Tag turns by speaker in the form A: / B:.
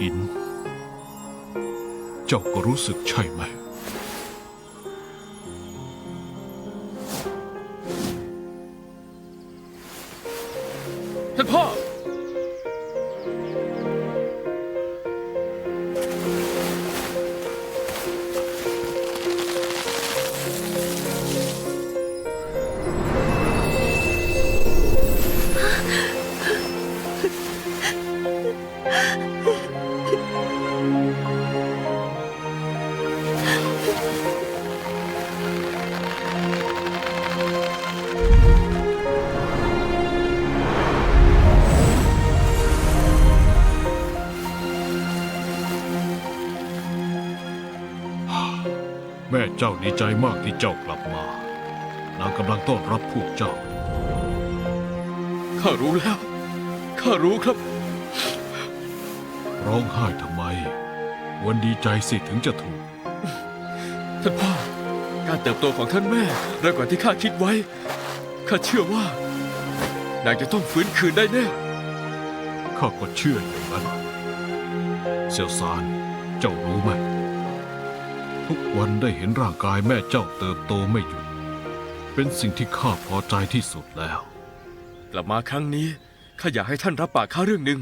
A: อิน เจ้าก็รู้สึกใช่ไหม
B: ท่านพ่อ
A: แม่เจ้าดีใจมากที่เจ้ากลับมา นางกำลังต้อนรับพวกเจ้า
B: ข้ารู้แล้ว ข้ารู้ครับ
A: ร้องไห้ทำไม วันดีใจสิถึงจะถูก
B: ท่านพ่อ การเติบโตของท่านแม่เร็วกว่าที่ข้าคิดไว้ ข้าเชื่อว่านางจะต้องฟื้นคืนได้แน่
A: ข้าก็เชื่ออย่างนั้น เซียวซาน เจ้ารู้ไหม ทุกวันได้เห็นร่างกายแม่เจ้าเติบโตไม่หยุด เป็นสิ่งที่ข้าพอใจที่สุดแล้ว
B: กลับมาครั้งนี้ข้าอยากให้ท่านรับปากข้าเรื่องหนึ่ง